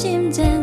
心间。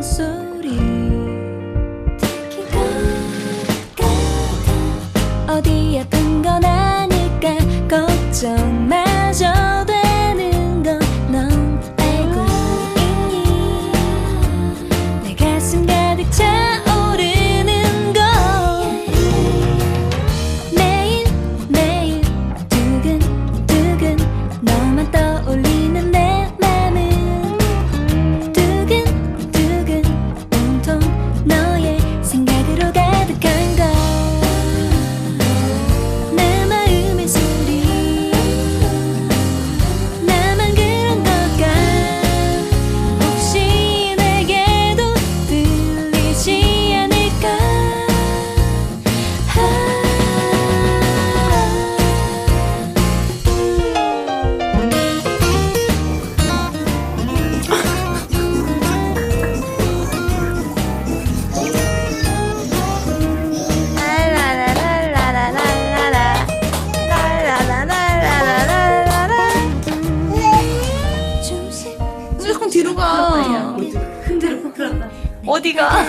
어디가?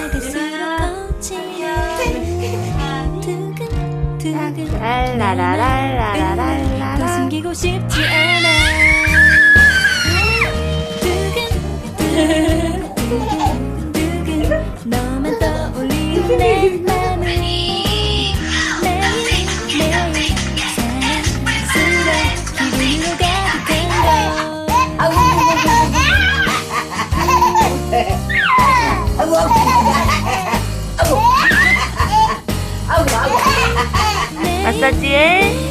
숨기고 싶지 않아 두근 두근 두근 너만 떠올리네 再见。